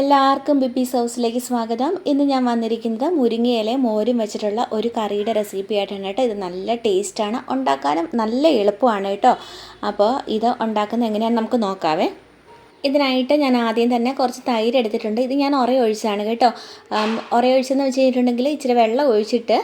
എല്ലാവർക്കും ബിബീസ് ഹൗസിലേക്ക് സ്വാഗതം. ഇന്ന് ഞാൻ വന്നിരിക്കുന്നത് മുരിങ്ങയിലയും മോരും വെച്ചിട്ടുള്ള ഒരു കറിയുടെ റെസിപ്പി ആയിട്ടാണ് കേട്ടോ. ഇത് നല്ല ടേസ്റ്റാണ് ഉണ്ടാക്കാനും നല്ല എളുപ്പമാണ് കേട്ടോ. അപ്പോൾ ഇത് ഉണ്ടാക്കുന്നത് എങ്ങനെയാണെന്ന് നമുക്ക് നോക്കാവേ. ഇതിനായിട്ട് ഞാൻ ആദ്യം തന്നെ കുറച്ച് തൈര് എടുത്തിട്ടുണ്ട്. ഇത് ഞാൻ ഉറ ഒഴിച്ചാണ് കേട്ടോ. ഉറ ഒഴിച്ചെന്ന് വെച്ച് കഴിഞ്ഞിട്ടുണ്ടെങ്കിൽ ഇച്ചിരി വെള്ളം ഒഴിച്ചിട്ട്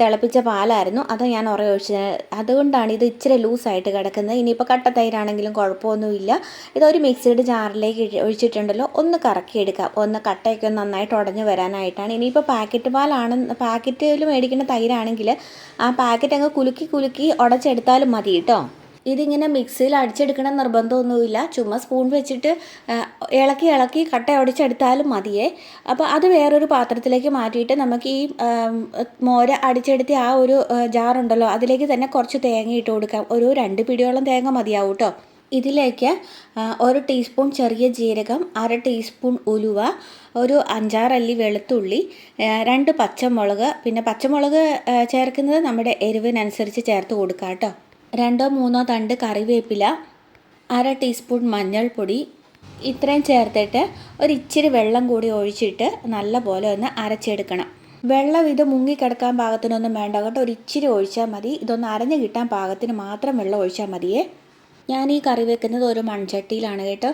തിളപ്പിച്ച പാലായിരുന്നു. അത് ഞാൻ ഉറ ഒഴിച്ചത് അതുകൊണ്ടാണ് ഇത് ഇച്ചിരി ലൂസായിട്ട് കിടക്കുന്നത്. ഇനിയിപ്പോൾ കട്ട തൈരാണെങ്കിലും കുഴപ്പമൊന്നുമില്ല. ഇതൊരു മിക്സിയുടെ ജാറിലേക്ക് ഒഴിച്ചിട്ടുണ്ടല്ലോ. ഒന്ന് കറക്കിയെടുക്കാം ഒന്ന് കട്ടയൊക്കെ നന്നായിട്ട് ഉടഞ്ഞു വരാനായിട്ടാണ്. ഇനിയിപ്പോൾ പാക്കറ്റ് പാലാണ് പാക്കറ്റിൽ മേടിക്കുന്ന തൈരാണെങ്കിൽ ആ പാക്കറ്റ് അങ്ങ് കുലുക്കി കുലുക്കി ഉടച്ചെടുത്താലും മതി കേട്ടോ. ഇതിങ്ങനെ മിക്സിയിൽ അടിച്ചെടുക്കണം നിർബന്ധമൊന്നുമില്ല. ചുമ്മാ സ്പൂൺ വെച്ചിട്ട് ഇളക്കി ഇളക്കി കട്ട ഒടിച്ചെടുത്താലും മതിയേ. അപ്പോൾ അത് വേറൊരു പാത്രത്തിലേക്ക് മാറ്റിയിട്ട് നമുക്ക് ഈ മോര അടിച്ചെടുത്ത ആ ഒരു ജാറുണ്ടല്ലോ അതിലേക്ക് തന്നെ കുറച്ച് തേങ്ങ ഇട്ട് കൊടുക്കാം. ഒരു രണ്ട് പിടിയോളം തേങ്ങ മതിയാവും കേട്ടോ. ഇതിലേക്ക് ഒരു ടീസ്പൂൺ ചെറിയ ജീരകം അര ടീസ്പൂൺ ഉലുവ ഒരു അഞ്ചാറല്ലി വെളുത്തുള്ളി രണ്ട് പച്ചമുളക്. പിന്നെ പച്ചമുളക് ചേർക്കുന്നത് നമ്മുടെ എരിവിനനുസരിച്ച് ചേർത്ത് കൊടുക്കാം കേട്ടോ. രണ്ടോ മൂന്നോ തണ്ട് കറിവേപ്പില അര ടീസ്പൂൺ മഞ്ഞൾപ്പൊടി ഇത്രയും ചേർത്തിട്ട് ഒരിച്ചിരി വെള്ളം കൂടി ഒഴിച്ചിട്ട് നല്ല പോലെ ഒന്ന് അരച്ചെടുക്കണം. വെള്ളം ഇത് മുങ്ങിക്കിടക്കാൻ പാകത്തിനൊന്നും വേണ്ട. കേട്ടോ ഒരിച്ചിരി ഒഴിച്ചാൽ മതി. ഇതൊന്ന് അരഞ്ഞു കിട്ടാൻ പാകത്തിന് മാത്രം വെള്ളം ഒഴിച്ചാൽ മതിയേ. ഞാൻ ഈ കറി വെക്കുന്നത് ഒരു മൺചട്ടിയിലാണ് കേട്ടോ.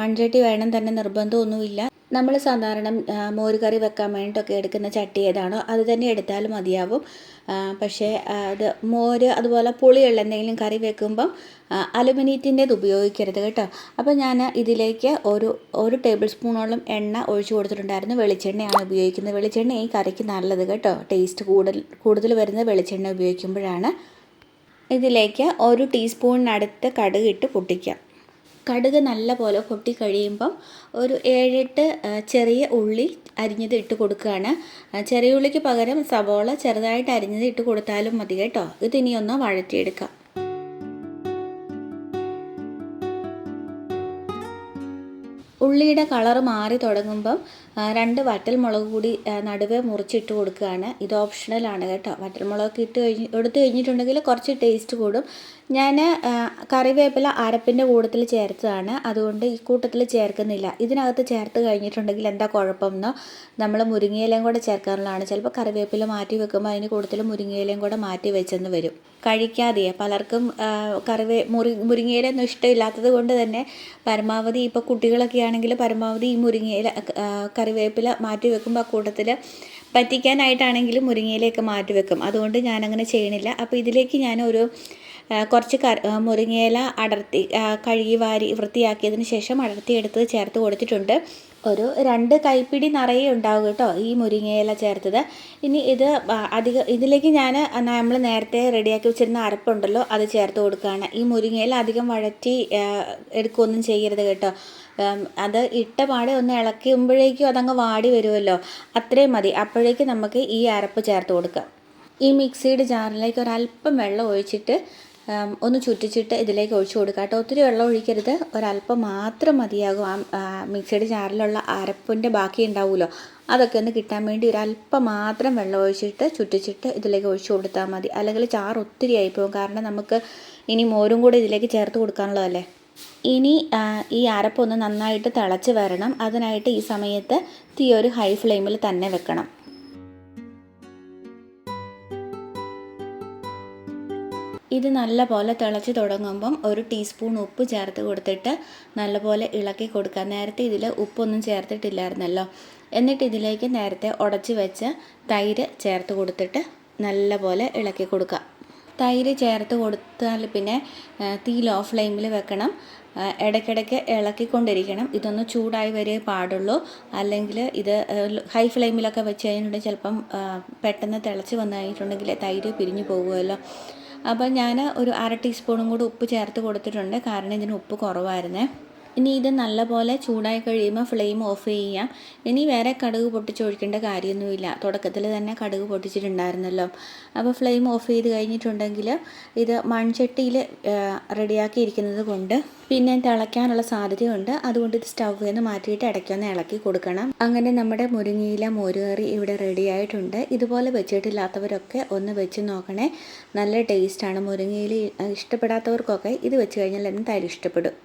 മൺചട്ടി വേണം തന്നെ നിർബന്ധമൊന്നുമില്ല. നമ്മൾ സാധാരണ മോര് കറി വെക്കാൻ വേണ്ടിയിട്ടൊക്കെ എടുക്കുന്ന ചട്ടി ഏതാണോ അത് തന്നെ എടുത്താൽ മതിയാവും. പക്ഷേ അത് മോര് അതുപോലെ പുളിയുള്ള എന്തെങ്കിലും കറി വെക്കുമ്പം അലുമിനിയത്തിന്റേത് ഉപയോഗിക്കരുത് കേട്ടോ. അപ്പോൾ ഞാൻ ഇതിലേക്ക് ഒരു ഒരു ടേബിൾ സ്പൂണോളം എണ്ണ ഒഴിച്ചു കൊടുത്തിട്ടുണ്ടായിരുന്നു. വെളിച്ചെണ്ണയാണ് ഉപയോഗിക്കുന്നത്. വെളിച്ചെണ്ണ ഈ കറിക്ക് നല്ലത് കേട്ടോ. ടേസ്റ്റ് കൂടുതൽ കൂടുതൽ വരുന്നത് വെളിച്ചെണ്ണ ഉപയോഗിക്കുമ്പോഴാണ്. ഇതിലേക്ക് ഒരു ടീസ്പൂണിനടുത്ത് കടുക് ഇട്ട് പൊട്ടിക്കാം. കടുക് നല്ല പോലെ പൊട്ടി കഴിയുമ്പം ഒരു ഏഴെട്ട് ചെറിയ ഉള്ളി അരിഞ്ഞത് ഇട്ട് കൊടുക്കുകയാണ്. ചെറിയ ഉള്ളിക്ക് പകരം സവോള ചെറുതായിട്ട് അരിഞ്ഞത് ഇട്ട് കൊടുത്താലും മതി കേട്ടോ. ഇതിനിയൊന്ന് വഴറ്റിയെടുക്കാം. ഉള്ളിയുടെ കളർ മാറി തുടങ്ങുമ്പം രണ്ട് വറ്റൽമുളക് കൂടി നടുവേ മുറിച്ചിട്ട് കൊടുക്കുകയാണ്. ഇത് ഓപ്ഷണലാണ് കേട്ടോ. വറ്റൽമുളക് ഇട്ട് കഴിഞ്ഞ് എടുത്തു കഴിഞ്ഞിട്ടുണ്ടെങ്കിൽ കുറച്ച് ടേസ്റ്റ് കൂടും. ഞാൻ കറിവേപ്പില അരപ്പിന്റെ കൂട്ടത്തിൽ ചേർത്തതാണ്. അതുകൊണ്ട് ഈ കൂട്ടത്തിൽ ചേർക്കുന്നില്ല. ഇതിനകത്ത് ചേർത്ത് കഴിഞ്ഞിട്ടുണ്ടെങ്കിൽ എന്താ കുഴപ്പമെന്നോ നമ്മൾ മുരിങ്ങയിലയും കൂടെ ചേർക്കാറുള്ളതാണ്. ചിലപ്പോൾ കറിവേപ്പില മാറ്റി വെക്കുമ്പോൾ അതിന് കൂടുതൽ മുരിങ്ങയിലയും കൂടെ മാറ്റി വെച്ചെന്ന് വരും. കഴിക്കാതെ പലർക്കും കറിവേ മുറി മുരിങ്ങയിലൊന്നും ഇഷ്ടമില്ലാത്തത് കൊണ്ട് തന്നെ പരമാവധി ഇപ്പോൾ കുട്ടികളൊക്കെ ആണെങ്കിൽ പരമാവധി ഈ മുരിങ്ങയില കറിവേപ്പില മാറ്റി വെക്കുമ്പോൾ ആ കൂട്ടത്തിൽ പറ്റിക്കാനായിട്ടാണെങ്കിലും മുരിങ്ങയിലയൊക്കെ മാറ്റി വെക്കും. അതുകൊണ്ട് ഞാനങ്ങനെ ചെയ്യണില്ല. അപ്പോൾ ഇതിലേക്ക് ഞാനൊരു കുറച്ച് ക മുരിങ്ങയില അടർത്തി കഴുകി വാരി വൃത്തിയാക്കിയതിന് ശേഷം അടർത്തിയെടുത്ത് ചേർത്ത് കൊടുത്തിട്ടുണ്ട്. ഒരു രണ്ട് കൈപ്പിടി നിറയെ ഉണ്ടാവും കേട്ടോ ഈ മുരിങ്ങയില ചേർത്തത്. ഇനി ഇത് അധികം ഇതിലേക്ക് ഞാൻ നമ്മൾ നേരത്തെ റെഡിയാക്കി വെച്ചിരുന്ന അരപ്പുണ്ടല്ലോ അത് ചേർത്ത് കൊടുക്കുകയാണ്. ഈ മുരിങ്ങയില അധികം വഴറ്റി എടുക്കുകയൊന്നും ചെയ്യരുത് കേട്ടോ. അത് ഇട്ട പാടെ ഒന്ന് ഇളക്കുമ്പോഴേക്കും അതങ്ങ് വാടി വരുമല്ലോ. അത്രയും മതി. അപ്പോഴേക്കും നമുക്ക് ഈ അരപ്പ് ചേർത്ത് കൊടുക്കാം. ഈ മിക്സിയുടെ ജാറിലേക്ക് ഒരല്പം വെള്ളം ഒഴിച്ചിട്ട് ഒന്ന് ചുറ്റിച്ചിട്ട് ഇതിലേക്ക് ഒഴിച്ചു കൊടുക്കുക. കേട്ടോ ഒത്തിരി വെള്ളം ഒഴിക്കരുത്. ഒരല്പം മാത്രം മതിയാകും. ആ മിക്സിയുടെ ചാറിലുള്ള അരപ്പിന്റെ ബാക്കി ഉണ്ടാവുമല്ലോ. അതൊക്കെ ഒന്ന് കിട്ടാൻ വേണ്ടി ഒരല്പം മാത്രം വെള്ളം ഒഴിച്ചിട്ട് ചുറ്റിച്ചിട്ട് ഇതിലേക്ക് ഒഴിച്ചു കൊടുത്താൽ മതി. അല്ലെങ്കിൽ ചാറ് ഒത്തിരി ആയിപ്പോകും കാരണം നമുക്ക് ഇനി മോരും കൂടെ ഇതിലേക്ക് ചേർത്ത് കൊടുക്കാനുള്ളതല്ലേ? ഇനി ഈ അരപ്പൊന്ന് നന്നായിട്ട് തിളച്ച് വരണം. അതിനായിട്ട് ഈ സമയത്ത് തീ ഒരു ഹൈ ഫ്ലെയിമിൽ തന്നെ വെക്കണം. ഇത് നല്ലപോലെ തിളച്ച് തുടങ്ങുമ്പം ഒരു ടീസ്പൂൺ ഉപ്പ് ചേർത്ത് കൊടുത്തിട്ട് നല്ലപോലെ ഇളക്കി കൊടുക്കുക. നേരത്തെ ഇതിൽ ഉപ്പൊന്നും ചേർത്തിട്ടില്ലായിരുന്നല്ലോ. എന്നിട്ട് ഇതിലേക്ക് നേരത്തെ ഉടച്ച് വെച്ച് തൈര് ചേർത്ത് കൊടുത്തിട്ട് നല്ലപോലെ ഇളക്കി കൊടുക്കുക. തൈര് ചേർത്ത് കൊടുത്താൽ പിന്നെ തീ ലോ ഫ്ലെയിമിൽ വെക്കണം. ഇടയ്ക്കിടയ്ക്ക് ഇളക്കിക്കൊണ്ടിരിക്കണം. ഇതൊന്ന് ചൂടായി വരേ പാടുള്ളൂ. അല്ലെങ്കിൽ ഇത് ഹൈ ഫ്ലെയിമിലൊക്കെ വെച്ച് കഴിഞ്ഞിട്ടുണ്ടെങ്കിൽ ചിലപ്പം പെട്ടെന്ന് തിളച്ച് വന്നു കഴിഞ്ഞിട്ടുണ്ടെങ്കിൽ തൈര് പിരിഞ്ഞു പോകുമല്ലോ അപ്പോൾ ഞാൻ ഒരു അര ടീസ്പൂണും കൂടി ഉപ്പ് ചേർത്ത് കൊടുത്തിട്ടുണ്ട്. കാരണം ഇതിന് ഉപ്പ് കുറവായിരുന്നേ. ഇനി ഇത് നല്ലപോലെ ചൂടായി കഴിയുമ്പോൾ ഫ്ലെയിം ഓഫ് ചെയ്യാം. ഇനി വേറെ കടുക് പൊട്ടിച്ചൊഴിക്കേണ്ട കാര്യമൊന്നുമില്ല. തുടക്കത്തിൽ തന്നെ കടുക് പൊട്ടിച്ചിട്ടുണ്ടായിരുന്നല്ലോ. അപ്പോൾ ഫ്ലെയിം ഓഫ് ചെയ്ത് കഴിഞ്ഞിട്ടുണ്ടെങ്കിൽ ഇത് മൺചട്ടിയിൽ റെഡിയാക്കിയിരിക്കുന്നത് കൊണ്ട് പിന്നെ തിളയ്ക്കാനുള്ള സാധ്യതയുണ്ട്. അതുകൊണ്ട് ഇത് സ്റ്റൗവിൽ നിന്ന് മാറ്റിയിട്ട് ഇടയ്ക്കൊന്ന് ഇളക്കി കൊടുക്കണം. അങ്ങനെ നമ്മുടെ മുരിങ്ങയില മോരുകറി ഇവിടെ റെഡിയായിട്ടുണ്ട് ഇതുപോലെ വെച്ചിട്ടില്ലാത്തവരൊക്കെ ഒന്ന് വെച്ച് നോക്കണേ. നല്ല ടേസ്റ്റാണ് മുരിങ്ങയില ഇഷ്ടപ്പെടാത്തവർക്കൊക്കെ ഇത് വെച്ച് കഴിഞ്ഞാൽ എന്തായാലും ഇഷ്ടപ്പെടും.